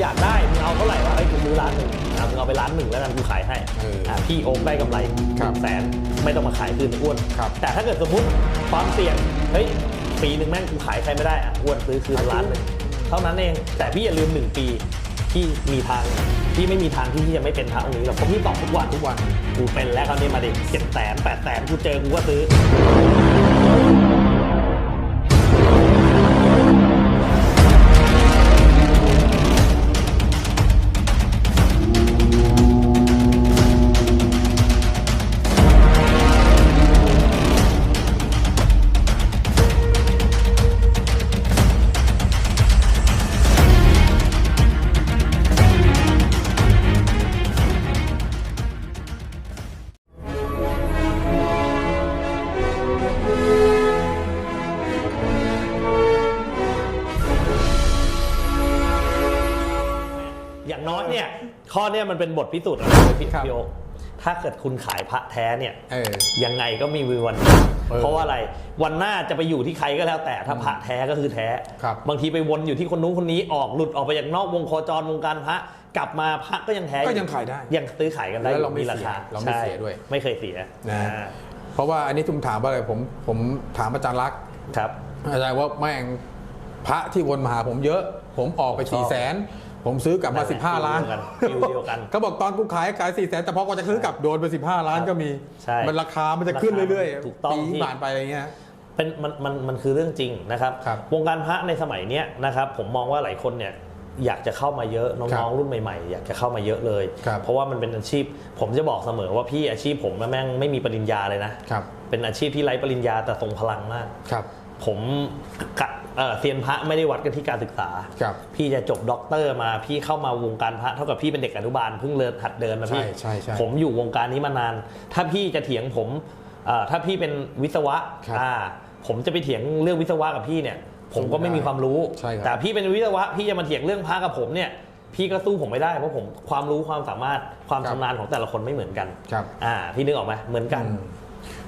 อยากได้มึงเอาเท่าไหร่วะไอ้ยกูซื้อร้านหนึ่งอะมึงเอาไปร้านหนึ่งแล้วกันกูขายให้เอออะพี่โอ๊คได้กำไรครับแสนไม่ต้องมาขายคืนอ้วน ครับ แต่ถ้าเกิดสมมติความเสี่ยงเฮ้ยปีหนึ่งแม่งกูขายใครไม่ได้อะอ้วนซื้อคืนล้านหนึ่งเท่านั้นเองแต่พี่อย่าลืมหนึ่งปีที่มีทางที่ไม่มีทางที่พี่จะไม่เป็นพระองค์นี้หรอกเพราะพี่ตอบทุกวันทุกวัน กูเป็นแล้วคราวนี้มาดิเจ็ดแสนแปดแสนกูเจอกูก็ซื้อ เนี้ยมันเป็นบทพิสูจน์อะไรเลยพี่ครับ พี่โอ๊คถ้าเกิดคุณขายพระแท้เนี่ยเออ ยังไงก็มีวันเออเพราะว่าอะไรวันหน้าจะไปอยู่ที่ใครก็แล้วแต่ถ้าพระแท้ก็คือแท้ครับบางทีไปวนอยู่ที่คนนู้นคนนี้ออกหลุดออกไปจากนอกวงโคจรวงการพระกลับมาพระก็ยังแท้อก็ยังขายได้ ยังซื้อขายกันได้แล้วเราไม่ราคาเสียเราไม่เสียใช่ด้วยไม่เคยเสียนะ อ่าเพราะว่าอันนี้ทุมถามว่าอะไรผมผมถามอาจารย์รักษณ์ครับ อาจารย์ว่าแม่งพระที่วนมาหาผมเยอะ ผมออกไปชอบสี่แสน ผมซื้อกลับมานั่นแหละ15 ล้านฟิลเดียวกันเขาบอกตอนกูขายขายสี่แสนแต่พอกูจะซื้อกลับโดนไป 15 ล้านก็มีใช่มันราคามันจะขึ้นเรื่อยถูกต้องปีที่ผ่านไปอะไรเงี้ยเป็นมันมันมันคือเรื่องจริงนะครับครับวงการพระในสมัยเนี้ยนะครับผมมองว่าหลายคนเนี่ยอยากจะเข้ามาเยอะครัน้องบๆรุ่นใหม่ๆ อยากจะเข้ามาเยอะเลยครับเพราะว่ามันเป็นอาชีพ ผมจะบอกเสมอว่าพี่อาชีพผมแม่งไม่มีปริญญาเลยนะครับเป็นอาชีพที่ไร้ปริญญาแต่ทรงพลังมากครับผมกะ เอ่อเซียนพระไม่ได้วัดกันที่การศึกษา ครับพี่จะจบด็อกเตอร์มาพี่เข้ามาวงการพระเท่ากับพี่เป็นเด็กอนุบาลเพิ่งเริ่มหัดเดินมาพี่ใช่ใช่ใช่ผมอยู่วงการนี้มานาน ถ้าพี่จะเถียงผมเอ่อถ้าพี่เป็นวิศวะครับอ่าผมจะไปเถียงเรื่องวิศวะกับพี่เนี่ย ผมก็ไม่มีความรู้ ใช่ครับ แต่พี่เป็นวิศวะพี่จะมาเถียงเรื่องพระกับผมเนี่ย พี่ก็สู้ผมไม่ได้เพราะผมความรู้ความสามารถความครับชำนาญของแต่ละคนไม่เหมือนกันครับ อ่าพี่นึกออกไหมเหมือนกันอืม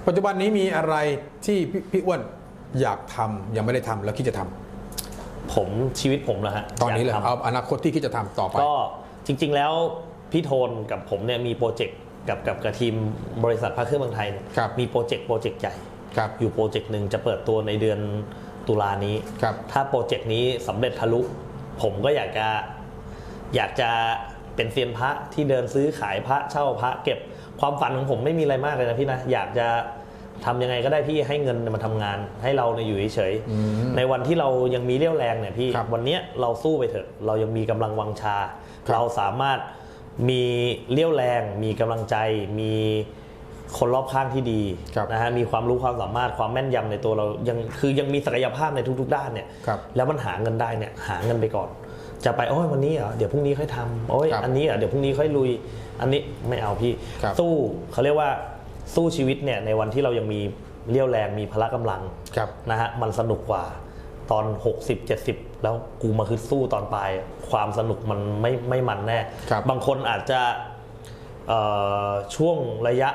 ปัจจุบันนี้มีอะไรที่พี่พี่อ้วน อยากทำยังไม่ได้ทำแล้วคิดจะทำผมชีวิตผมนะฮะตอนนี้เลยากทำเอาอนาคตที่คิดจะทำต่อไปก็จริง ๆ แล้วพี่โทนกับผมเนี่ยมีโปรเจกต์กับกับกับทีมบริษัทพระเครื่องเมืองไทยเนี่ยครับมีโปรเจกต์โปรเจกต์ใหญ่ครับอยู่โปรเจกต์หนึ่งจะเปิดตัวในเดือนตุลานี้ครับถ้าโปรเจกต์นี้สำเร็จทะลุ ผมก็อยากจะอยากจะเป็นเซียนพระที่เดินซื้อขายพระเช่าพระเก็บความฝันของผมไม่มีอะไรมากเลยนะพี่นะ อยากจะ ทำยังไงก็ได้พี่ให้เงินมาทำงานให้เราเนี่ยอยู่เฉยๆอืมในวันที่เรายังมีเรี่ยวแรงเนี่ยพี่ครับวันเนี้ยเราสู้ไปเถอะ เรายังมีกำลังวังชาครับเราสามารถมีเรี่ยวแรง มีกำลังใจมีคนรอบข้างที่ดีครับนะฮะมีความรู้ความสามารถความแม่นยำในตัวเรายังคือยังมีศักยภาพในทุก ๆ ด้านเนี่ยครับแล้วมันหาเงินได้เนี่ยหาเงินไปก่อน จะไปโอ้ยวันนี้เหรอเดี๋ยวพรุ่งนี้ค่อยทำโอ้ยครับอันนี้เหรอเดี๋ยวพรุ่งนี้ค่อยลุย อันนี้ไม่เอาพี่ครับสู้เขาเรียกว่า สู้ชีวิตเนี่ยในวันที่เรายังมีเรี่ยวแรงมีพละกำลังครับนะฮะมันสนุกกว่าตอน 60 70 แล้วกูมาคือสู้ตอนปลายความสนุกมันไม่ไม่มันแน่ครับบางคนอาจจะเอ่อช่วงระยะ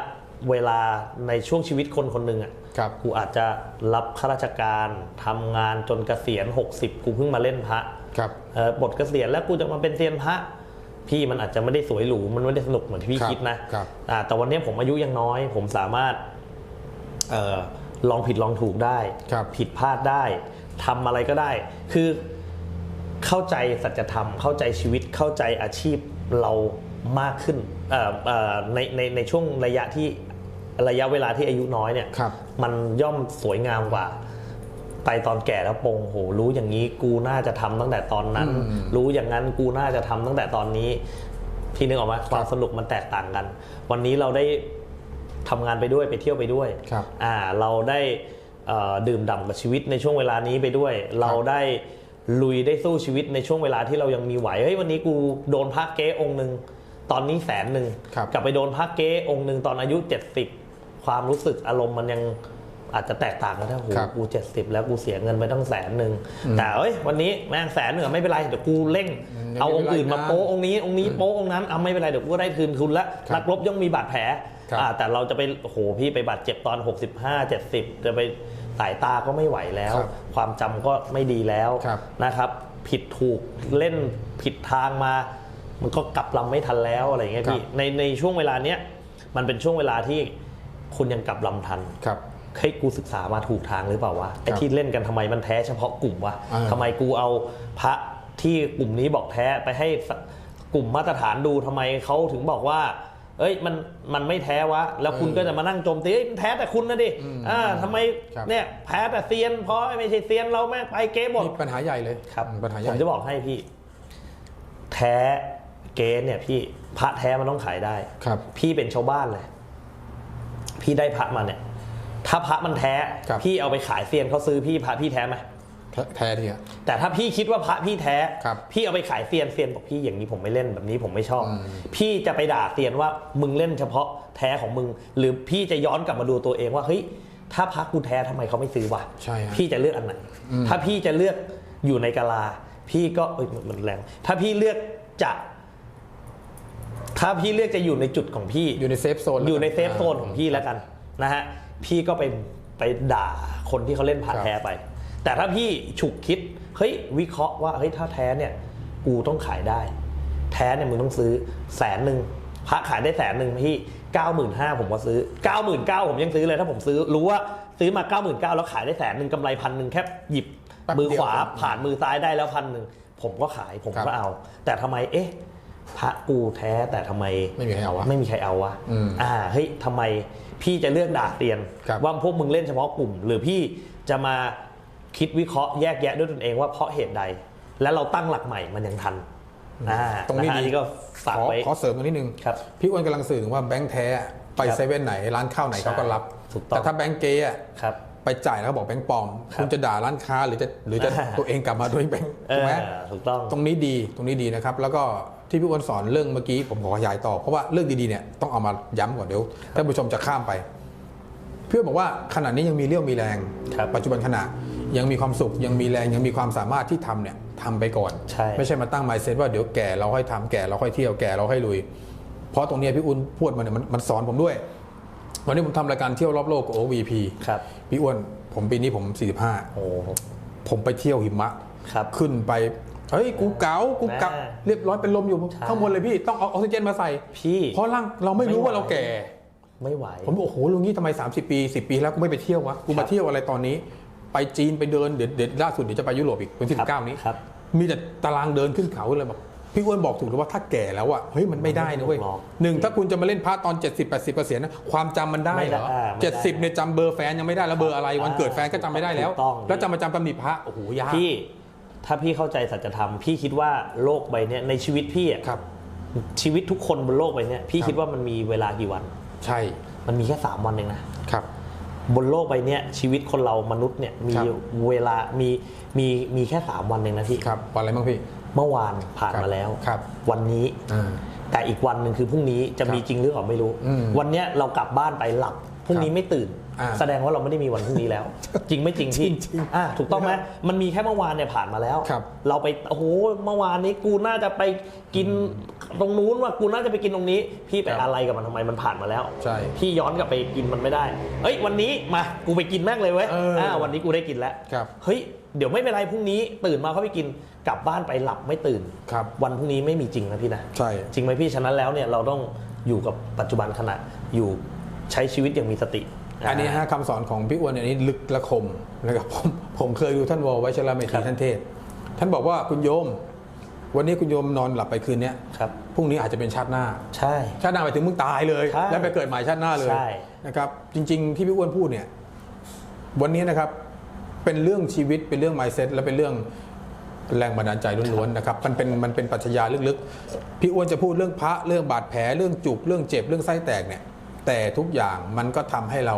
เวลาในช่วงชีวิตคนคนหนึ่งอะครับกูอาจจะรับข้าราชการทำงานจนเกษียณ 60 กูเพิ่งมาเล่นพระครับเอ่อบทเกษียณแล้วกูจะมาเป็นเซียนพระ พี่มันอาจจะไม่ได้สวยหรูมันไม่ได้สนุกเหมือนที่พี่ครับคิดนะครับอ่าแต่วันนี้ผมอายุยังน้อย ผมสามารถเอ่อลองผิดลองถูกได้ครับผิดพลาดได้ทำอะไรก็ได้ คือเข้าใจสัจธรรม เข้าใจชีวิตเข้าใจอาชีพเรามากขึ้นเอ่อเอ่อในในในช่วงระยะที่ระยะเวลาที่อายุน้อยเนี่ยครับมันย่อมสวยงามกว่า ไปตอนแก่แล้วปงโหรู้อย่างนี้กูน่าจะทำตั้งแต่ตอนนั้นอืมรู้อย่างนั้นกูน่าจะทำตั้งแต่ตอนนี้พี่นึกออกไหมความสนุกมันแตกต่างกัน วันนี้เราได้ทำงานไปด้วยไปเที่ยวไปด้วยครับอ่าเราได้เอ่อดื่มด่ำกับชีวิตในช่วงเวลานี้ไปด้วย เราได้ลุยได้สู้ชีวิตในช่วงเวลาที่เรายังมีไหวเฮ้ยวันนี้กูโดนพักเก๊องค์หนึ่งตอนนี้แสนหนึ่งครับกลับไปโดนพักเก๊องค์หนึ่งตอนอายุ 70 ความรู้สึกอารมณ์มันยัง อาจจะแตกต่างกันถ้าโหครับกู70แล้วกูเสียเงินไปตั้งแสนหนึ่งแต่เอ้ยวันนี้แม่งแสนหนึ่งอะไม่เป็นไรเดี๋ยวกูเร่งอืมเอาองค์อื่นมายังมีเวลาโป๊ะองค์นี้องค์นี้โป๊ะองค์นั้นเอาไม่เป็นไรเดี๋ยวกูก็ได้คืนทุนละครับนักรบย่อมมีบาดแผลครับอ่าแต่เราจะไปโอ้โหพี่ไปบาดเจ็บตอน 65 70 จะไปสายตาก็ไม่ไหวแล้วครับความจำก็ไม่ดีแล้วครับนะครับ ผิดถูกเล่นผิดทางมา มันก็กลับลำไม่ทันแล้วอะไรอย่างเงี้ยพี่ครับในในช่วงเวลาเนี้ยมันเป็นช่วงเวลาที่คุณยังกลับลำทันครับ เฮ้ยกูศึกษามาถูกทางหรือเปล่าวะไอ้ที่เล่นกันทำไมมันแท้เฉพาะกลุ่มวะอ่าทำไมกูเอาพระที่กลุ่มนี้บอกแท้ไปให้สกลุ่มมาตรฐานดูทำไมเขาถึงบอกว่า เอ้ยมันมันไม่แท้วะ แล้วคุณก็จะมานั่งโจมตีเอ้ยมันแท้แต่คุณนะดิอ่าทำไมครับเนี่ยแพ้แต่เซียนเพราะไม่ใช่เซียนเราแม่งไปเกมหมดนี่ปัญหาใหญ่เลยครับปัญหาใหผญ่มจะบอกให้พี่ แท้เกณฑ์เนี่ยพี่พระแท้มันต้องขายได้ครับ พี่เป็นชาวบ้านเลยพี่ได้พระมาเนี่ย ถ้าพระมันแท้ ครับ พี่เอาไปขายเซียนเขาซื้อพี่พระพี่แท้ไหมแท้แท้ทีอะ แต่ถ้าพี่คิดว่าพระพี่แท้ ครับพี่เอาไปขายเซียนเซียนบอกพี่อย่างนี้ผมไม่เล่นแบบนี้ผมไม่ชอบ อืม พี่จะไปด่าเซียนว่ามึงเล่นเฉพาะแท้ของมึง หรือพี่จะย้อนกลับมาดูตัวเองว่าเฮ้ยถ้าพระกูแท้ทำไมเขาไม่ซื้อวะ ใช่ฮะ พี่จะเลือกอันไหนอืมถ้าพี่จะเลือกอยู่ในกาลา พี่ก็เอ้ยมันมันแรง ถ้าพี่เลือกจะ ถ้าพี่เลือกจะอยู่ในจุดของพี่ อยู่ในเซฟโซน อยู่ในเซฟโซนของพี่แล้วกันนะฮะ พี่ก็ไปไปด่าคนที่เขาเล่นผ่านครับแท้ไป แต่ถ้าพี่ฉุกคิดเฮ้ยวิเคราะห์ว่าเฮ้ยถ้าแท้เนี่ยกูต้องขายได้ แท้เนี่ยมึงต้องซื้อแสนหนึ่งพระขายได้แสนหนึ่งพี่เก้าหมื่นห้าผมก็ซื้อเก้าหมื่นเก้าผมยังซื้อเลยถ้าผมซื้อรู้ว่าซื้อมาเก้าหมื่นเก้าแล้วขายได้แสนหนึ่งกำไรพันหนึ่งแค่หยิบแป๊บมือเดียวขวาผ่านมือซ้ายได้แล้วพันหนึ่งผมก็ขายผมครับก็เอา แต่ทำไมเอ๊ะพระกูแท้แต่ทำไมไม่มีใครเอาวะไม่มีใครเอาวะอืมอ่าเฮ้ยทำไม พี่จะเลือกด่าเตียนครับว่าพวกมึงเล่นเฉพาะกลุ่ม หรือพี่จะมาคิดวิเคราะห์แยกแยะด้วยตนเองว่าเพราะเหตุใด แล้วเราตั้งหลักใหม่มันยังทันอ่าตรงนี้ะฮะดีอันนี้ก็ฝากขอไว้ขอเสริมตรงนิดนึงครับพี่อ้วนกำลังสื่อถึงว่าแบงค์แท้ไปครับเซเว่นไหนร้านข้าวไหนใช่เขาก็รับถูกต้องแต่ถ้าแบงค์เก๊อะครับไปจ่ายแล้วเขาบอกแบงค์ปลอมครับคุณจะด่าร้านค้าหรือจะหรือจะอ่าตัวเองกลับมาด้วยแบงค์เอถูกอไหมถูกต้องตรงนี้ดีตรงนี้ดีนะครับ แล้วก็ ที่พี่อ้วนสอนเรื่องเมื่อกี้ผมขอขยายต่อเพราะว่าเรื่องดีๆเนี่ยต้องเอามาย้ำก่อนเดี๋ยวท่านผู้ชมจะข้ามไปพี่อ้วนบอกว่าขณะนี้ยังมีเรี่ยวมีแรงครับปัจจุบันขณะยังมีความสุขยังมีแรงยังมีความสามารถที่ทำเนี่ยทำไปก่อนใช่ไม่ใช่มาตั้งไมเซ็ตว่าเดี๋ยวแก่เราค่อยทำแก่เราค่อยเที่ยวแก่เราค่อยลุย เพราะตรงเนี้ยพี่อ้วนพูดมาเนี่ยมันมันสอนผมด้วยวันนี้ผมทำรายการเที่ยวรอบโลกกับ OVP ครับพี่อ้วนผมปีนี้ผม 45โอ้ผมไปเที่ยวหิมะครับขึ้นไป เฮ้ยกูเก๋ากูกลับแม่เรียบร้อยเป็นลมอยู่ใช่ข้างบนเลยพี่ต้องเอาออกซิเจนมาใส่พี่เพราะร่างเราไม่รู้ไม่ไหวว่าเราแก่ ไม่ไหว ผมบอกโอ้โหลุงนี้ทำไม 30 ปี 10 ปีแล้วกูไม่ไปเที่ยววะกูครัมาบเที่ยวอะไรตอนนี้ ไปจีนไปเดินเดี๋ยวเดี๋ยวล่าสุดเดี๋ยวจะไปยุโรปอีกวันที่ครับ19นี้ครับมีแต่ตารางเดินขึ้นเขาเลยแบบพี่อ้วนบอกถูกเลยว่าถ้าแก่แล้วอะเฮ้ยมันไม่ได้นะเว้ยไม่ถูกหรอกหนึ่งถ้าคุณจะมาเล่นพระตอน 70 80เกษียณนะความจำมันได้เหรอไม่ได้อ่าไม่ได้70เนี่ยจำเบอร์แฟนยังไม่ได้แล้วเบอร์อะไรวันเกิดแฟนก็จำไม่ได้แล้วถูกต้องแล้วจะมาจำตำหนิพระโอ้โหยากพี่ ถ้าพี่เข้าใจสัจธรรมพี่คิดว่าโลกใบเนี้ยในชีวิตพี่อะครับ ชีวิตทุกคนบนโลกใบเนี้ยพี่ครับ คิดว่ามันมีเวลากี่วัน ใช่มันมีแค่สามวันเองนะ ครับ บนโลกใบเนี้ยชีวิตคนเรามนุษย์เนี่ยมีครับ เวลามีมีมีแค่สามวันเองนะพี่ครับวันอะไรบ้างพี่ เมื่อวานผ่านครับมาแล้ว ครับ วันนี้ อ่า แต่อีกวันหนึ่งคือพรุ่งนี้จะครับมีจริงหรือเปล่าไม่รู้ อืมวันเนี้ยเรากลับบ้านไปหลับพรุ่งนี้ครับ ไม่ตื่นอ่า แสดงว่าเราไม่ได้มีวันพรุ่งนี้แล้ว จริงไม่จริงพี่จริงๆอ่าถูกต้องไหมมันมีแค่เมื่อวานเนี่ยผ่านมาแล้วครับเราไปโอ้โหเมื่อวานนี้กูน่าจะไปกินตรงนู้นว่ากูน่าจะไปกินตรงนี้ พี่ไปครับอะไรกับมันทำไมมันผ่านมาแล้วใช่พี่ย้อนกลับไปกินมันไม่ได้เอ้ยวันนี้มากูไปกินแม่งเลยเว้ยเอออ่าวันนี้กูได้กินแล้วครับเฮ้ยเดี๋ยวไม่เป็นไรพรุ่งนี้ตื่นมาเขาไปกินกลับบ้านไปหลับไม่ตื่นครับวันพรุ่งนี้ไม่มีจริงนะพี่นะใช่จริงไหมพี่ฉะนั้นแล้วเนี่ยเราต้องอยู่กับปัจจุบันขณะอยู่ใช้ชีวิตอย่างมีสติ อันนี้ฮะคำสอนของพี่อ้วนเนี่ยอันนี้ลึกและคมนะครับผมผมเคยดูท่านวอไวชระเมครัธีบท่านเทศน์ท่านบอกว่าคุณโยม วันนี้คุณโยมนอนหลับไปคืนเนี้ยครับพรุ่งนี้อาจจะเป็นชาติหน้า ใช่ ชาติหน้าไปถึงมึงตายเลย ใช่แล้วไปเกิดใหม่ชาติหน้าเลยใช่ นะครับ จริง ๆ ที่พี่อ้วนพูดเนี่ย วันนี้นะครับ เป็นเรื่องชีวิตเป็นเรื่อง mindset และเป็นเรื่องแรงบันดาลใจล้วนๆนะครับ มันเป็นมันเป็นปรัชญาลึกๆ พี่อ้วนจะพูดเรื่องพระเรื่องบาดแผลเรื่องจุกเรื่องเจ็บเรื่องไส้แตกเนี่ย แต่ทุกอย่างมันก็ทำให้เรา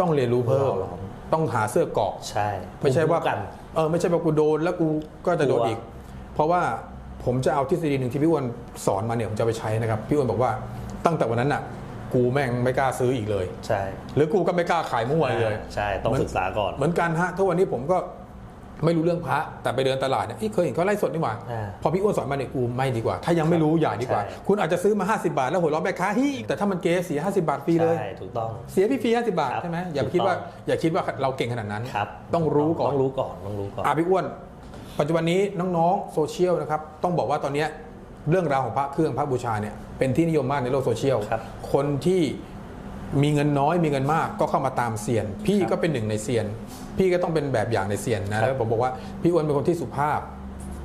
ต้องเรียนรู้เพิ่มเราต้องหาเสื้อเกราะใช่ ไม่ใช่ว่าภูมิคุ้มกันเออไม่ใช่ว่ากูโดนแล้วกูก็จะโดนกลัวอีก เพราะว่าผมจะเอาทฤษฎีหนึ่งที่พี่อ้วนสอนมาเนี่ยผมจะเอาไปใช้นะครับ พี่อ้วนบอกว่าตั้งแต่วันนั้นน่ะ กูแม่งไม่กล้าซื้ออีกเลย ใช่ หรือกูก็ไม่กล้าขายมั่วเลย ใช่ ต้องเหมืนศึกษาก่อน เหมือนกันฮะทุกวันนี้ผมก็ ไม่รู้เรื่องพระแต่ไปเดินตลาดเนี่ยเอ้ยเคยเห็นเขาไล่สดนี่หว่าอ่าพอพี่อ้วนสอนมาเนี่ยกูไม่ดีกว่า ถ้ายังไม่รู้อย่าดีกว่า ใช่ คุณอาจจะซื้อมา 50 บาท แล้วหัวเราะแม่ค้าฮีแต่ถ้ามันเก๋เสีย50 บาทฟรีเลย ใช่ถูกต้อง เสียพี่ฟรี50 บาทครับใช่ไหมอย่าถูกคิดว่าต้องอย่าคิดว่าเราเก่งขนาดนั้น ครับต้องรู้ก่อน ต้องรู้ก่อนต้องรู้ก่อนอะพี่อ้วน ปัจจุบันนี้น้องๆโซเชียลนะครับต้องบอกว่าตอนเนี้ยเรื่องราวของพระเครื่องพระบูชาเนี่ยเป็นที่นิยมมากในโลกโซเชียลครับ คนที่ มีเงินน้อยมีเงินมากก็เข้ามาตามเซียน พี่ครับก็เป็นหนึ่งในเซียน พี่ก็ต้องเป็นแบบอย่างในเซียนนะแล้วผมบอกว่าพี่อ้วนเป็นคนที่สุภาพ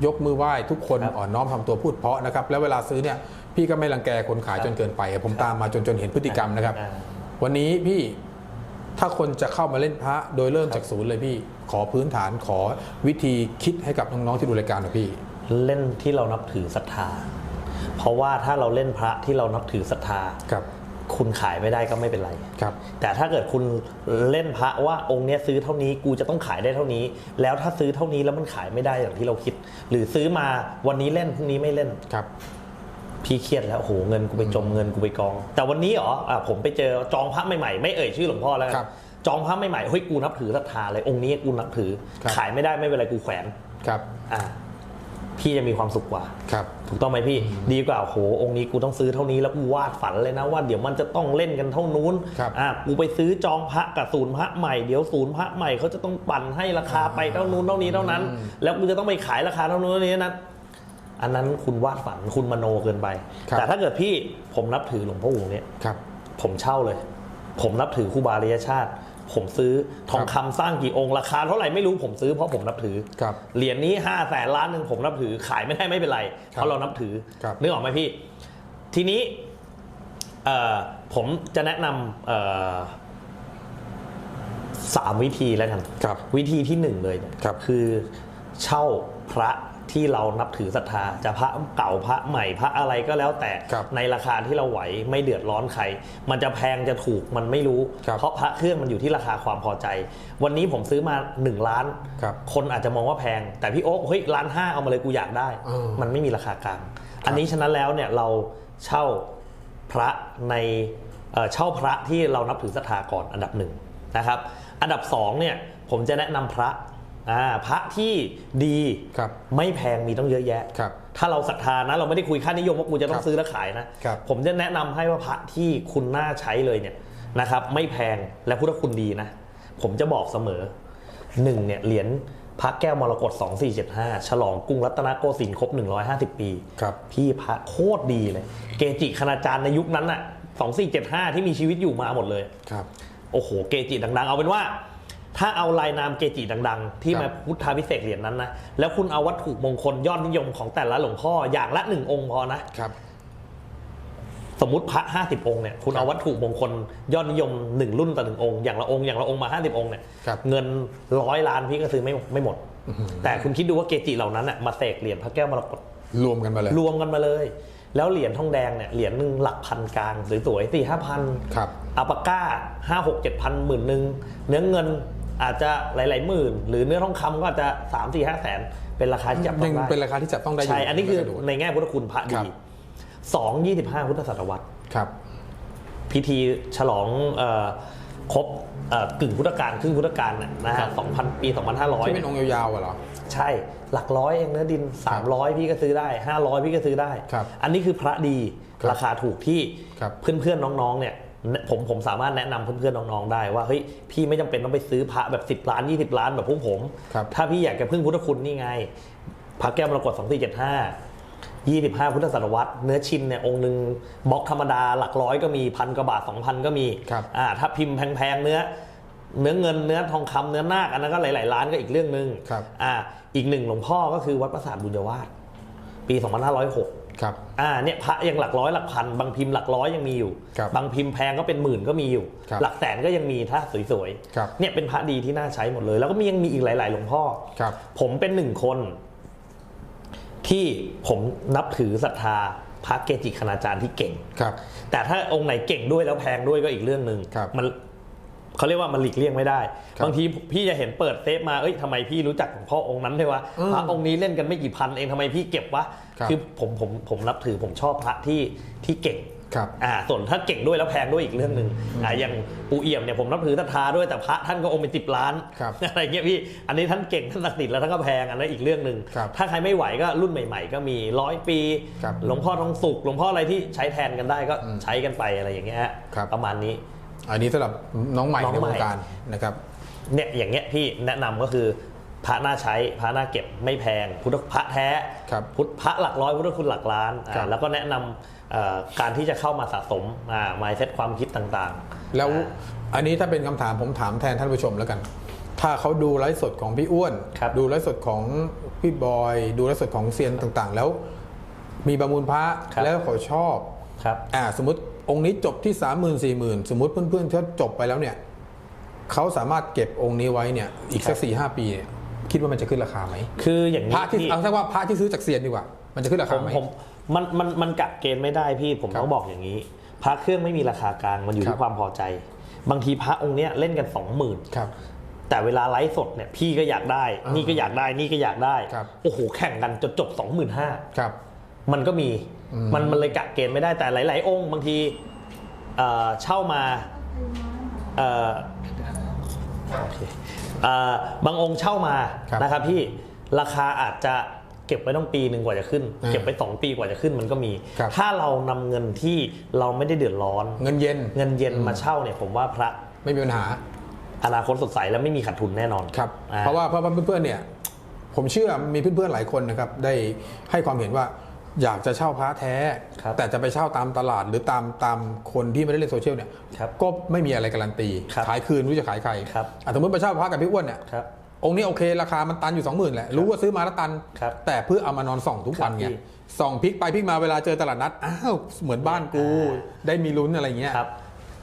ยกมือไหว้ทุกคนครับอ่อนน้อมทำตัวพูดเพราะนะครับแล้วเวลาซื้อเนี่ยพี่ก็ไม่รังแกคนขายครับจนเกินไป ผมตามมาจนจนเห็นพฤติกรรมนะครับอ่าวันนี้พี่ถ้าคนจะเข้ามาเล่นพระโดยเริ่มครับจากศูนย์เลยพี่ขอพื้นฐานขอวิธีคิดให้กับน้องๆที่ดูรายการหน่อยพี่ เล่นที่เรานับถือศรัทธา เพราะว่าถ้าเราเล่นพระที่เรานับถือศรัทธาครับ คุณขายไม่ได้ก็ไม่เป็นไรครับแต่ถ้าเกิดคุณเล่นพระว่าองค์เนี้ยซื้อเท่านี้กูจะต้องขายได้เท่านี้ แล้วถ้าซื้อเท่านี้แล้วมันขายไม่ได้อย่างที่เราคิด หรือซื้อมาวันนี้เล่นพรุ่งนี้ไม่เล่นครับ พี่เครียดแล้วโอ้โหเงินกูไปจมเงินกูไปกอง แต่วันนี้เหรออะผมไปเจอจองพระใหม่ๆไม่เอ่ยชื่อหลวงพ่อแล้วกันครับ จองพระใหม่ๆเฮ้ยกูนับถือศรัทธาเลยองค์นี้กูนับถือ ครับ ขายไม่ได้ไม่เป็นไรกูแขวน ครับ อะ พี่จะมีความสุขกว่า ครับ ถูกต้องไหมพี่ ดีกว่าโอ้โหองค์นี้กูต้องซื้อเท่านี้แล้วกูวาดฝันเลยนะว่าเดี๋ยวมันจะต้องเล่นกันเท่านู้นครับอะกูไปซื้อจองพระกับศูนย์พระใหม่เดี๋ยวศูนย์พระใหม่เขาจะต้องปั่นให้ราคาไปเท่านู้นเท่านี้เท่านั้น แล้วกูจะต้องไปขายราคาเท่านู้นเท่านี้นั้นอันนั้นคุณวาดฝันคุณมโนเกินไป ครับ แต่ถ้าเกิดพี่ผมนับถือหลวงพ่อหลวงเนี่ย ครับ ผมเช่าเลย ผมนับถือครูบาอริยชาติ ผมซื้อทองคำสร้างกี่องค์ราคาเท่าไหร่ไม่รู้ผมซื้อเพราะผมนับถือครับเหรียญนี้ห้าแสนล้านหนึ่งผมนับถือขายไม่ได้ไม่เป็นไรครับเพราะเรานับถือครับนึกออกไหมพี่ ทีนี้เอ่อผมจะแนะนำเอ่อสามวิธีแล้วกันครับวิธีที่หนึ่งเลยเนี่ยครับคือเช่าพระ ที่เรานับถือศรัทธาจะพระเก่าพระใหม่พระอะไรก็แล้วแต่ครับในราคาที่เราไหวไม่เดือดร้อนใคร มันจะแพงจะถูกมันไม่รู้ครับเพราะพระเครื่องมันอยู่ที่ราคาความพอใจ วันนี้ผมซื้อมา 1 ล้านครับคนอาจจะมองว่าแพง แต่พี่โอ๊คเฮ้ยล้านห้าเอามาเลยกูอยากได้อืมมันไม่มีราคากลาง อันนี้ฉะนั้นแล้วเนี่ยเราเช่าพระในเอ่อเช่าพระที่เรานับถือศรัทธาก่อนอันดับหนึ่งนะครับ อันดับสองเนี่ยผมจะแนะนำพระอ่า พระที่ดีครับไม่แพงมีต้องเยอะแยะครับถ้าเราศรัทธานะ เราไม่ได้คุยค่านิยมว่ากูจะต้อครังบซื้อแล้วขายนะครับผมจะแนะนำให้ว่าพระที่คุณน่าใช้เลยเนี่ยนะครับไม่แพงและพุทธคุณดีนะ ผมจะบอกเสมอหนึ่งเนี่ยเหรียญพระแก้วมรกต2475 ฉลองกรุงรัตนโกสินทร์ครบ 150 ปีครับพี่พระโคตรดีเลย เกจิคณาจารย์ในยุคนั้นน่ะ2475 ที่มีชีวิตอยู่มาหมดเลยครับโอ้โห เกจิดังๆ เอาเป็นว่า ถ้าเอาลายนามเกจิดัง ๆ ที่ครับมาพุทธาพิเศษกเหรียญนั้นนะแล้วคุณเอาวัตถุมงคลยอดนิยมของแต่ละหลวงพ่ออย่างละหนึ่งองค์พอนะครับ สมมติพระ50องค์เนี่ยคุณเอาวัตถุมงคลยอดนิยมหนึ่งรุ่นต่อหนึ่งองค์อย่างละองค์อย่างละองค์มา50องค์เนี่ยครับ เงินร้อยล้านพี่ก็ซื้อไม่ไม่หมด แต่คุณคิดดูว่าเกจิเหล่านั้นน่ะมาเสกเหรียญพระแก้วมรกต รวมกันมาเลย รวมกันมาเลย แล้วเหรียญทองแดงเนี่ยเหรียญหนึ่งหลักพันกลางสวยๆสี่ห้าพันครับอัปาก้าห้าหกเจ็ดพันหมื่นหนึ่งเนื้อเงิน อาจจะหลายๆหมื่น หรือเนื้อทองคำก็อาจจะสามสี่ห้าแสนเป็นราคาที่จับต้ยัองงได้เป็นราคาที่จับต้องได้อยู่ใช่อันนี้คือไม่สะดวกในแง่พุทธคุณพระครัดีบสองยี่สิบห้าพุทธศตวรรษครับ พิธีฉลองเอ่อครบเอ่อกึ่งพุทธกาลครึ่งพุทธกาลน่ะนะครัฮะบสองพันปีสองพันห้าร้อยที่เป็นองค์ยาวๆอะเหรอ ใช่หลักร้อยเองเนื้อดิน300พี่ก็ซื้อได้500พี่ก็ซื้อได้ครับอันนี้คือพระดีครับราคาถูกที่ครับเพื่อนๆน้องๆเนี่ย ผมผมสามารถแนะนำเพื่อนๆน้องๆได้ว่าเฮ้ยพี่ไม่จำเป็นต้องไปซื้อพระแบบ 10 ล้าน 20 ล้านแบบพวกผมครับถ้าพี่อยากจะพึ่งพุทธคุณนี่ไงพระแก้วมรกต2475 25 พุทธศตวรรษเนื้อชินเนี่ยองค์หนึ่งบล็อกธรรมดาหลักร้อยก็มีพันกว่าบาท 2,000 ก็มีครับอ่าถ้าพิมพ์แพงๆเนื้อเนื้อเงินเนื้อทองคำเนื้อนาคอันนั้นก็หลายๆล้านก็อีกเรื่องหนึ่งครับอ่าอีกหนึ่งหลวงพ่อก็คือวัดประสาทบุญยวาสปี 2506 ครับอ่าเนี่ยพระยังหลักร้อยหลักพัน บางพิมพ์หลักร้อยยังมีอยู่ครับบางพิมพ์แพงก็เป็นหมื่นก็มีอยู่ครับหลักแสนก็ยังมีถ้าสวยครับเนี่ยเป็นพระดีที่น่าใช้หมดเลย แล้วก็มียังมีอีกหลาย ๆ หลวงพ่อครับผมเป็นหนึ่งคน ที่ผมนับถือศรัทธาพระเกจิคณาจารย์ที่เก่งครับ แต่ถ้าองค์ไหนเก่งด้วยแล้วแพงด้วยก็อีกเรื่องหนึ่งครับมันเขาเรียกว่ามันหลีกเลี่ยงไม่ได้ครับบางทีพี่จะเห็นเปิดเซฟมา เอ้ยทำไมพี่รู้จักหลวงพ่อองค์นั้นด้วยวะอืมพระองค์นี้เล่นกันไม่กี่พันเองทำไมพี่เก็บวะ ครับอผมผมผมนับถือผมชอบพระที่ที่เก่งครับอ่าส่วนถ้าเก่งด้วยแล้วแพงด้วยอีกเรื่องหนึ่งอ่าอย่างปูเอี่ยมเนี่ยผมนับถือศรัทธาด้วยแต่พระท่านก็องค์เป็นสิบล้านครับอะไรเงี้ยพี่อันนี้ท่านเก่งท่านศักดิ์สิทธิ์แล้วท่านก็แพงอันนั้นอีกเรื่องหนึ่งครับถ้าใครไม่ไหวก็รุ่นใหม่ ๆ ก็มีร้อยปีครับหลวงพ่อทองสุกหลวงพ่ออะไรที่ใช้แทนกันได้ก็อืมใช้กันไปอะไรอย่างเงี้ยฮะครับประมาณนี้ อันนี้สำหรับน้องใหม่น้องในใหม่วงการนะครับเนี่ยอย่างเงี้ยพี่แนะนำก็คือ พระน่าใช้พระน่าเก็บไม่แพง พุทธพระแท้ครับพุทธพระหลักร้อยพุทธคุณหลักล้านอ่าครับแล้วก็แนะนำเอ่อการที่จะเข้ามาสะสมอ่า mindset ความคิดต่างๆ แล้วอ่าอันนี้ถ้าเป็นคำถามผมถามแทนท่านผู้ชมแล้วกัน ถ้าเขาดูไลฟ์สดของพี่อ้วนครับดูไลฟ์สดของพี่บอย ดูไลฟ์สดของเซียนต่างๆ แล้ว มีประมูลพระครับแล้วเขาชอบครับอ่าสมมติองค์นี้จบที่สามหมื่นสี่หมื่นสมมติเพื่อนๆที่จบไปแล้วเนี่ยเขาสามารถเก็บองค์นี้ไว้เนี่ยอีกสักสี่ห้าปีเนี่ย คิดว่ามันจะขึ้นราคาไหมคืออย่างพนี้ระที่พี่เอาแค่ว่าพระที่ซื้อจากเซียนดีกว่า มันจะขึ้นราผคามไหมผมมันมันมันกะเกณฑ์ไม่ได้พี่ผมครับต้องบอกอย่างนี้ พระเครื่องไม่มีราคากลางมันอยู่ครัที่บความพอใจ บางทีพระองค์เนี้ยเล่นกันสองหมื่นครับแต่เวลาไลฟ์สดเนี่ยพี่ก็อยากได้อ่านี่นี่ก็อยากได้นี่ก็อยากได้ครับโอ้โหแข่งกันจนจบสองหมื่นห้าครับมันก็มีอืมมันมันเลยกะเกณฑ์ไม่ได้แต่หลาย ๆ องค์บางทีเอ่อเช่ามา เอ่อโอเคเอ่อบางองค์เช่ามาครับนะครับพี่ราคาอาจจะเก็บไว้ต้องปีหนึ่งกว่าจะขึ้นอ่าเก็บไปสองปีกว่าจะขึ้นมันก็มีครับถ้าเรานำเงินที่เราไม่ได้เดือดร้อน เงินเย็นเงินเย็นมาเช่าเนี่ยผมว่าพระไม่มีปัญหา อนาคตสดใสและไม่มีขาดทุนแน่นอนครับอ่เพราะว่าเพราะว่าเพื่อนๆเนี่ย ผมเชื่อมีเพื่อนๆหลายคนนะครับได้ให้ความเห็นว่า อยากจะเช่าพระแท้ครับแต่จะไปเช่าตามตลาดหรือตามตามคนที่ไม่ได้เล่นโซเชียลเนี่ยครับก็ไม่มีอะไรการันตีครับขายคืนไม่รู้จะขายใครครับอะสมมติไปเช่าพระกับพี่อ้วนเนี่ยครับองค์นี้โอเคราคามันตันอยู่ 20,000แหละรู้ว่าซื้อมาแล้วตันครับแต่เพื่อเอามานอนส่องทุกวันครับไงพี่ส่องพลิกไปพลิกมาเวลาเจอตลาดนัดอ้าวเหมือนบ้านกูอ่าได้มีลุ้นอะไรเงี้ยครับ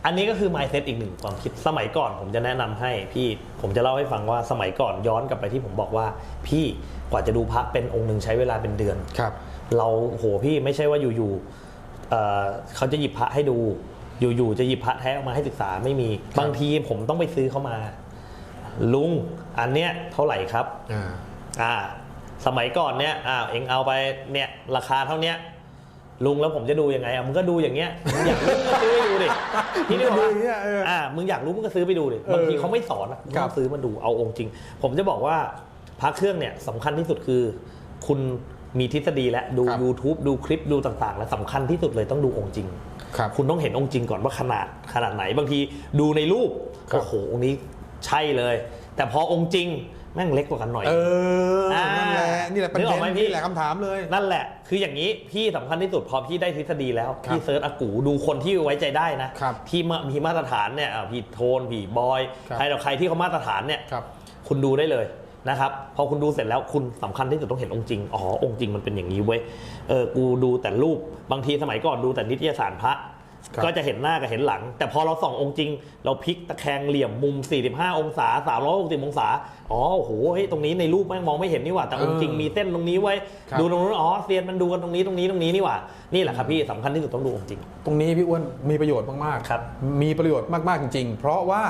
อันนี้ก็คือ mindset อีกหนึ่งความคิดสมัยก่อนผมจะแนะนำให้พี่ผมจะเล่าให้ฟังว่าสมัยก่อนย้อนกลับไปที่ผมบอกว่า พี่กว่าจะดูพระเป็นองค์หนึ่งใช้เวลาเป็นเดือนครับ เราโหพี่ไม่ใช่ว่าอยู่ๆเอ่อเขาจะหยิบพระให้ดู อยู่ๆจะหยิบพระแท้ออกมาให้ศึกษาไม่มีครับบางทีผมต้องไปซื้อเข้ามา ลุงอันเนี้ยเท่าไหร่ครับอ่าอ่าสมัยก่อนเนี่ยอ้าวเองเอาไปเนี่ยราคาเท่าเนี้ยลุงแล้วผมจะดูยังไงอะมึงก็ดูอย่างเงี้ยมึงอยากรู้มึงก็ซื้อไปดูดิพี่นึกออกมึปะงก็ดูอย่างเงี้ยเอออ่อ่ามึงอยากรู้มึงก็ซื้อไปดูดิเออบางทีเขาไม่สอนอะมึงครัต้บองซื้อมาดูเอาองค์จริง ผมจะบอกว่าพระเครื่องเนี่ยสำคัญที่สุดคือ คุณ มีทฤษฎีและดู ครับ YouTube ดูคลิปดูต่างๆ และสำคัญที่สุดเลยต้องดูองค์จริง ครับ คุณต้องเห็นองค์จริงก่อนว่าขนาดขนาดไหนบางทีดูในรูปครับ โอ้โหองค์นี้ใช่เลย แต่พอองค์จริงแม่งเล็กกว่ากันหน่อย เอออ่านั่นแหละนี่แหละประนึเด็กออกนไหมพี่ นี่แหละคำถามเลย นั่นแหละ คืออย่างนี้พี่สำคัญที่สุดพอพี่ได้ทฤษฎีแล้ว ครับพี่เซิร์ชอากูดูคนที่ไว้ใจได้นะครับที่มามีมาตรฐานเนี่ยอะพี่โทนพี่บอยครับ ใครต่อใครที่เขามาตรฐานเนี่ย ครับ คุณดูได้เลย นะครับพอคุณดูเสร็จแล้วคุณสำคัญที่สุดต้องเห็นองค์จริงอ๋อองค์จริงมันเป็นอย่างนี้เว้ยเออกูดูแต่รูปบางทีสมัยก่อนดูแต่นิตยสารพระครับก็จะเห็นหน้ากับเห็นหลัง แต่พอเราส่ององค์จริง เราพลิกตะแคงเหลี่ยมมุม 45 องศา 360 องศา อ๋อโอ้โหเฮ้ยตรงนี้ในรูปแม่งมองไม่เห็นนี่หว่า แต่องค์จริงมีเส้นตรงนี้ไว้ครับดูตรงนู้นอ๋อเซียนมันดูกันตรงนี้ตรงนี้ตรงนี้นี่หว่า นี่แหละครับพี่สำคัญที่สุดต้องดูองค์จริง ตรงนี้พี่อ้วนมีประโยชน์มากครับ มีประโยชน์มากๆจริงๆ เพราะว่า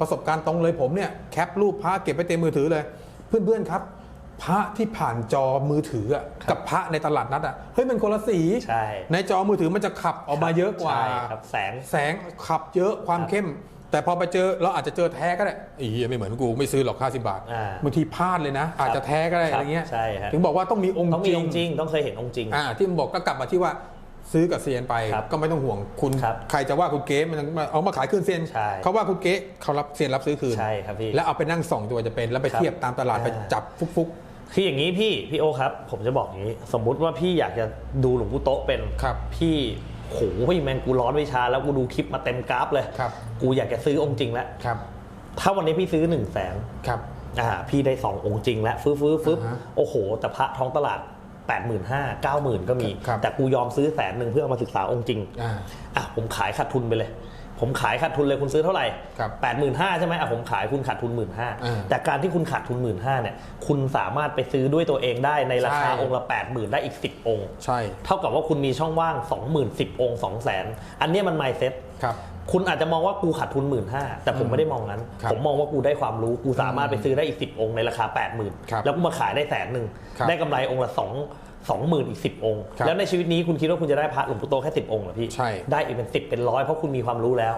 ประสบการณ์ตรงเลยผมเนี่ยแคปรูปพระเก็บไว้เต็มมือถือเลย เพื่อนๆครับ พระที่ผ่านจอมือถืออะกับพระในตลาดนัดอะเฮ้ยมันคนละสีใช่ในจอมือถือมันจะขับออกมาเยอะกว่า ใช่ครับแสง แสงขับเยอะความครับเข้ม แต่พอไปเจอเราอาจจะเจอแท้ก็ได้ไอ้เหี้ยไม่เหมือนกูไม่ซื้อหรอก50บาทอ่า บางทีพลาดเลยนะ อาจจะแท้ก็ได้ครับอะไรเงี้ย ใช่ฮะถึงบอกว่าต้องมีองค์ต้องจมีริองงค์จริงต้องเคยเห็นองค์จริง อ่าที่ผมบอกก็กลับมาที่ว่า ซื้อกับเซียนไปครับก็ไม่ต้องห่วงคุณครับใครจะว่าคุณเก๊มันเอามาขายคืนเซียนใช่ เขาว่าคุณเก๊เขารับเซียนรับซื้อคืน ใช่ครับพี่ แล้วเอาไปนั่งส่องตัวจะเป็นแล้วไปครับเทียบตามตลาดอ่าไปจับฟุก คืออย่างนี้พี่พี่โอครับ ผมจะบอกอย่างนี้ สมมุติว่าพี่อยากจะดูหลวงปู่โต๊ะเป็นครับพี่โหพี่แมนกูร้อนวิชา แล้วกูดูคลิปมาเต็มกราฟเลยครับ กูอยากจะซื้อองค์จริงแล้วๆครับถ้าวันนี้พี่ซื้อ1นึ่งแสนครับ อ่าพี่ได้ 2 องค์จริงแล้วฟื้อฟื้อฟื้อ่าฮะ โอ้โห แต่พระท้องตลาด 8 5 0 0 0 9 0,000 ก็มี ครับแต่กูยอมซื้อแสนหนึ่งเพื่อเอามาศึกษาองค์จริงอ่าอะผมขายขาดทุนไปเลย ผมขายขาดทุนเลยคุณซื้อเท่าไหร่ครับแปดหมื่นห้าใช่ไหมอะผมขายคุณขาดทุนหมื่นห้าอ่าแต่การที่คุณขาดทุนหมื่นห้าเนี่ยคุณสามารถไปซื้อด้วยตัวเองได้ในราคาใช่ องค์ละแปดหมื่นได้อีกสิบองค์ ใช่ เท่ากับว่าคุณมีช่องว่าง 2 0 0 0 0 10 องค์2 0 0 0 0 0 อันเนี้ยมัน mindset ครับคุณอาจจะมองว่ากูขาดทุนหมื่นห้าแต่ผมไม่ได้มองนั้นครับผมมองว่ากูได้ความรู้กูสามารถไปซื้อได้อีก 10 องค์ในราคา 8 0,000ครับแล้วกูมาขายได้แสนหนึ่งครับได้กำไรองค์ละ2 20,000 อีก 10 องค์ครับแล้วในชีวิตนี้คุณคิดว่าคุณจะได้พระหลวงปู่โตแค่ 10 องค์เหรอพี่ใช่ได้อีกเป็น10เป็นร้อยเพราะคุณมีความรู้แล้ว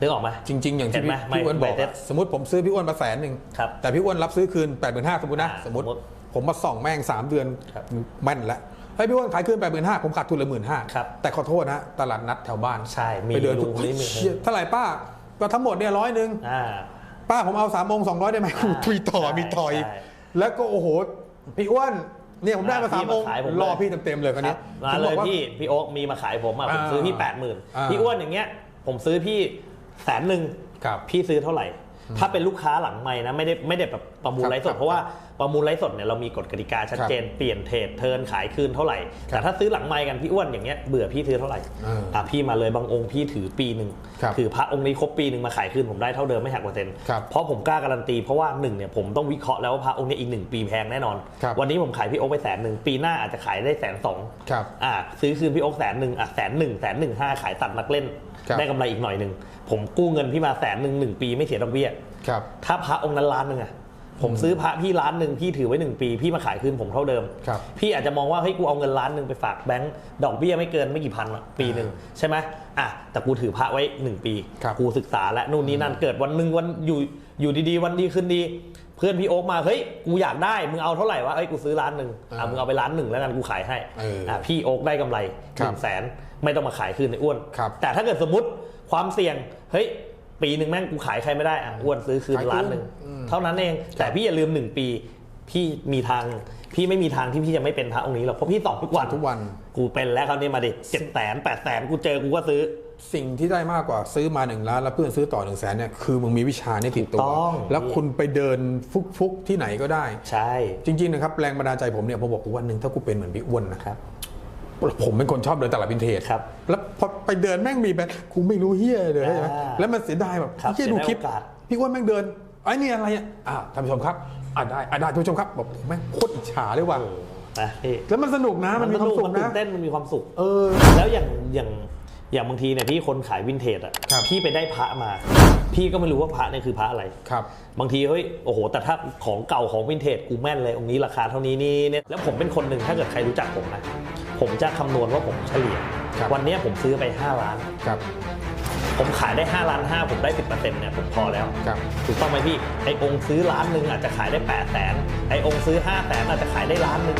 นึกออกไหมจริง ๆ อย่างที่เห็นไหมพี่พี่อ้วนบอกไม่อะสมมติผมซื้อพี่อ้วนมาแสนหนึ่งครับแต่พี่อ้วนรับซื้อคืน8ปดหมื่นห้าสมมตินะอ่าสมมติสมมุติผมมาส่องแม่ง 3 เดือนครับแม่นแล้ว เฮ้ยพี่อ้วนขายคืน8ปดหมื่นห้าผมขาดทุนเลยหมื่นห้าครับแต่ขอโทษนะตลาดนัดแถวบ้านใช่มีไปเดินลุงคนนี้มีเชี่ยเท่าไหร่ป้าก็ทั้งหมดเนี่ยร้อยหนึ่งอ่าป้าผมเอาสามองสองร้อยได้ไหมอ่ามีต่อใช่มีต่ออีกใช่แล้วก็โอ้โหพี่อ้วนเนี่ยผมได้มาสามพี่องค์ขายผมรอพี่เต็มๆเลยคนคนี้รับมาถึงเลบอยกว่าพี่พี่โอ๊คมีมาขายผมอะผมซื้อพี่อ่าแปดหมื่นอ่าพี่อ้วนอย่างเงี้ย ผมซื้อพี่แสนหนึ่งครับพี่ซื้อเท่าไหร่ ถ้าเป็นลูกค้าหลังไม่นะไม่ได้ไม่ได้แบบประมูลครับไลฟ์สครัดบเพราะว่า ประมูลไลฟ์สดเนี่ยเรามีกฎกติกาชัดเจนเปลี่ยนเทรดเทิร์นขายคืนเท่าไหร่ครับแต่ถ้าซื้อหลังไม่กันพี่อ้วนอย่างเงี้ยเบื่อพี่ซื้อเท่าไหร่อ่าอะพี่มาเลยบางองค์พี่ถือปีหนึ่งครับถือพระองค์นี้ครบปีหนึ่งมาขายคืนผมได้เท่าเดิมไม่หักเปอร์เซ็นต์ครับเพราะผมกล้าการันตีเพราะว่าหนึ่งเนี่ยผมต้องวิเคราะห์แล้วว่าพระองค์เนี้อีกหนึ่งปีแพงแน่นอนครับวันนี้ผมขายพี่โอ๊คไปแสนหนึ่งปีหน้าอาจจะขายได้แสนสองครับอ่าซื้อคืนพี่โอ๊คแสนหนึ่งอะแสนหนึ่งแสนหนึ่งห้าขายตัดนักเล่นครับได้กำไรอีกหน่อยหนึ่งผมกู้เงินพี่มาแสนหนึ่งหนึ่งปีไม่เสียดอกเบี้ยครับถ้าพระองค์นั้นล้านหนึ่งอะ ผมซื้อพระพี่ล้านหนึ่งพี่ถือไว้หนึ่งปี พี่มาขายคืนผมเท่าเดิม ครับพี่อาจจะมองว่าเฮ้ยกูเอาเงินล้านหนึ่งไปฝากแบงก์ดอกเบี้ยไม่เกินไม่กี่พันหรอกปีหนึ่งใช่ไหมอะแต่กูถือพระไว้หนึ่งปีครับ กูศึกษาและนู่นนี่นั่นเกิดวันหนึ่งวันอยู่อยู่ดีๆ วันดีขึ้นดี เพื่อนพี่โอ๊คมาเฮ้ยกูอยากได้มึงเอาเท่าไหร่วะเอ้ยกูซื้อล้านหนึ่งอะอ่ามึมึงเอาไปล้านหนึ่งแล้วกันกูขายให้เอออ่อะพี่โอ๊คได้กำไรหครับนึ่งแสนไม่ต้องมาขายคืนในอ้วน ครับ แต่ถ้าเกิดสมมติความเสี่ยงเฮ้ย ปีหนึ่งแม่งกูขายใครไม่ได้อะอ้วนซื้อคืนขายคืนล้านหนึ่งอืม เท่านั้นเอง แต่พี่อย่าลืมหนึ่งปี พี่มีทางพี่ไม่มีทางที่พี่จะไม่เป็นพระองค์นี้หรอกเพราะพี่สอบทุกวันทุกวัน กูเป็นแล้วคราวนี้มาดิเจ็ดแสนแปดแสนกูเจอกูก็ซื้อ สิ่งที่ได้มากกว่าซื้อมาหนึ่งล้านแล้วเพื่อนซื้อต่อหนึ่งแสนเนี่ยคือมึงมีวิชานี่ติดตัวถูกต้อง แล้วคุณไปเดินฟุกๆที่ไหนก็ได้ ใช่ จริง ๆ นะครับ แรงบันดาลใจผมเนี่ยผมบอกวันหนึ่งถ้ากูเป็นเหมือนพี่อ้วนนะครับ ผมเป็นคนชอบเดินตลาดวินเทจครับแล้วพอไปเดินแม่งมีแบบกูไม่รู้เฮียเลยใช่ไหมอ่าแล้วมันเสียดายแบบครับเฮียดูคลิปเสียดายโอกาสพี่อ้วนแม่งเดินไอ้นี่อะไรอะอ่าท่านผู้ชมครับอ่าได้อ่าได้ท่านผู้ชมครับบอกผมแม่งโคตรอิจฉาเลยว่ะนะพี่แล้วมันสนุกนะมันมีความสุขมันตื่นะนเต้นมันมีความสุข เออ แล้วอย่างอย่างอย่างบางทีเนี่ยพี่คนขายวินเทจอะครับพี่ไปได้พระมา พี่ก็ไม่รู้ว่าพระเนี่ยคือพระอะไรครับ บางทีเฮ้ยโอ้โห แต่ถ้าของเก่าของวินเทจกูแม่นเลยองค์นี้ราคาเท่านี้นี่เนี่ยแล้วผมเป็นคนหนึ่งถ้าเกิดใครรู้จักผมนะ ผมจะคำนวณว่าผมเฉลี่ย ครับวันเนี้ยผมซื้อไป 5 ล้าน ครับผมขายได้5ล้าน5ผมได้ 10%เนี่ยผมพอแล้ว ครับถูกต้องไหมพี่ ไอองค์ซื้อล้านหนึ่งอาจจะขายได้8 0 0แสนไอองค์ซื้อ5 0 0แสนอาจจะขายได้ล้านหนึ่ง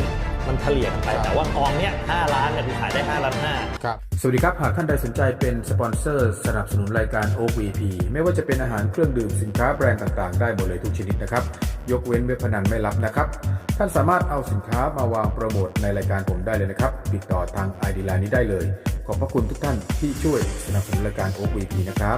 มันเฉลี่ยกันไปครับแต่ว่ากองเนี้ย5ล้านเนี่ยกูขายได้5ล้าน5ครับ สวัสดีครับ หากท่านใดสนใจเป็นสปอนเซอร์ สนับสนุนรายการ OVP ไม่ว่าจะเป็นอาหารเครื่องดื่มสินค้าแบรนด์ต่างๆ ได้หมดเลยทุกชนิดนะครับ ยกเว้นเว็บพนันไม่รับนะครับ ท่านสามารถเอาสินค้ามาวางโปรโมทในรายการผมได้เลยนะครับ ติดต่อทาง ID Line นี้ได้เลย ขอบพระคุณทุกท่านที่ช่วยสนับสนุนรายการ OVP นะครับ